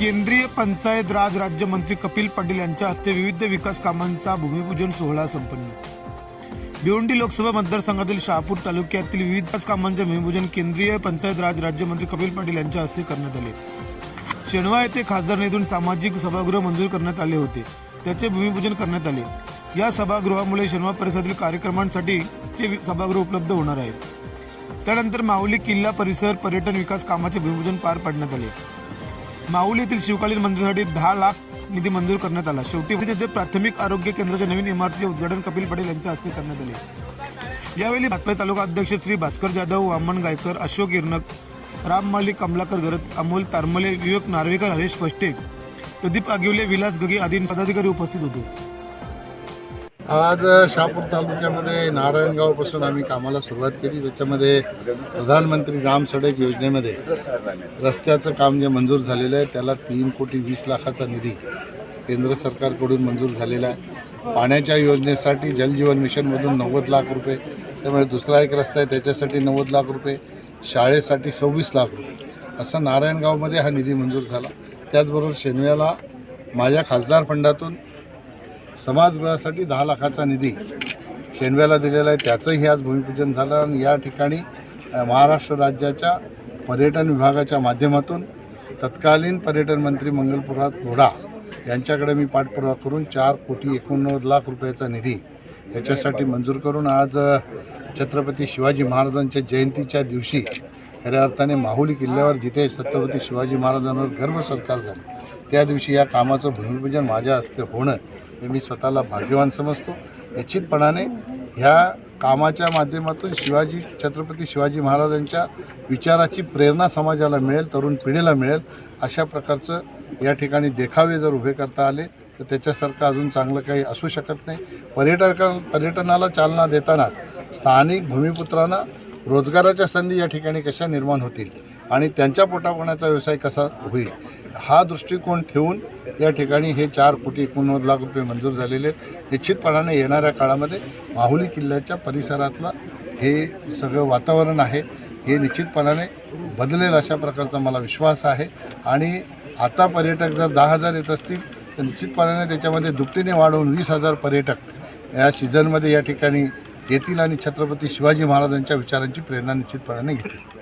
केंद्रीय पंचायत राज राज्यमंत्री कपिल पाटील यांच्या हस्ते विविध विकास कामांचा भूमिपूजन सोहळा संपन्न. भिवंडी लोकसभा मतदारसंघातील शहापूर तालुक्यातील विविध विकास कामांचे भूमिपूजन केंद्रीय पंचायत राज राज्यमंत्री कपिल पाटील यांच्या हस्ते करण्यात आले. शेणवा येथे खासदार निधून सामाजिक सभागृह मंजूर करण्यात आले होते. त्याचे भूमिपूजन करण्यात आले. या सभागृहामुळे शेणवा परिसरातील कार्यक्रमांसाठी चे सभागृह उपलब्ध होणार आहे. त्यानंतर माऊली किल्ला परिसर पर्यटन विकास कामाचे भूमिपूजन पार पाडण्यात आले. माऊली येथील शिवकालीन मंदिरासाठी दहा लाख निधी मंजूर करण्यात आला. शेवटी येथे प्राथमिक आरोग्य केंद्राच्या नवीन इमारतीचे उद्घाटन कपिल पटेल यांच्या हस्ते करण्यात आले. यावेळी भाजपा तालुका अध्यक्ष श्री भास्कर जाधव वामन गायकर अशोक इर्नक राम माली कमलाकर गरत अमोल तारमले विवेक नार्वेकर हरेश फष्टे प्रदीप आगिवले विलास गगे आदी पदाधिकारी उपस्थित होते. आज शहापूर तालुक्यामध्ये नारायणगावपासून आम्ही कामाला सुरुवात केली. त्याच्यामध्ये प्रधानमंत्री ग्राम सडक योजनेमध्ये रस्त्याचं काम जे मंजूर झालेलं आहे त्याला तीन कोटी वीस लाखाचा निधी केंद्र सरकारकडून मंजूर झालेला आहे. पाण्याच्या योजनेसाठी जलजीवन मिशनमधून नव्वद लाख रुपये त्यामुळे दुसरा एक रस्ता आहे त्याच्यासाठी नव्वद लाख रुपये शाळेसाठी सव्वीस लाख रुपये. असं नारायणगावमध्ये हा निधी मंजूर झाला. त्याचबरोबर शेनव्याला माझ्या खासदार फंडातून समाजगृहासाठी दहा लाखाचा निधी शेणव्याला दिलेला आहे. त्याचंही आज भूमिपूजन झालं आणि या ठिकाणी महाराष्ट्र राज्याच्या पर्यटन विभागाच्या माध्यमातून तत्कालीन पर्यटन मंत्री मंगलपुरात लोढा यांच्याकडे मी पाठपुरावा करून चार कोटी एकोणनव्वद लाख रुपयाचा निधी याच्यासाठी मंजूर करून आज छत्रपती शिवाजी महाराजांच्या जयंतीच्या दिवशी खऱ्या अर्थाने माहुली किल्ल्यावर जिथे छत्रपती शिवाजी महाराजांवर गर्व सत्कार झाला त्या दिवशी या कामाचं भूमिपूजन माझ्या हस्ते होणं हे मी स्वतःला भाग्यवान समजतो. निश्चितपणाने ह्या कामाच्या माध्यमातून शिवाजी छत्रपती शिवाजी महाराजांच्या विचाराची प्रेरणा समाजाला मिळेल तरुण पिढीला मिळेल अशा प्रकारचं या ठिकाणी देखावे जर उभे करता आले तर त्याच्यासारखं अजून चांगलं काही असू शकत नाही. पर्यटका पर्यटनाला चालना देतानाच स्थानिक भूमिपुत्रांना रोजगाराच्या संधी या ठिकाणी कशा निर्माण होतील आणि त्यांच्या पोटापाण्याचा व्यवसाय कसा होईल हा दृष्टिकोन ठेवून या ठिकाणी हे चार कोटी एकोणनव्वद लाख रुपये मंजूर झालेले आहेत. निश्चितपणाने येणाऱ्या काळामध्ये माहुली किल्ल्याच्या परिसरातलं हे सगळं वातावरण आहे हे निश्चितपणाने बदलेल अशा प्रकारचा मला विश्वास आहे. आणि आता पर्यटक जर दहा हजार येत असतील तर निश्चितपणाने त्याच्यामध्ये दुपटीने वाढवून वीस हजार पर्यटक या सीझनमध्ये या ठिकाणी येतील आणि छत्रपती शिवाजी महाराजांच्या विचारांची प्रेरणा निश्चितपणाने घेतील.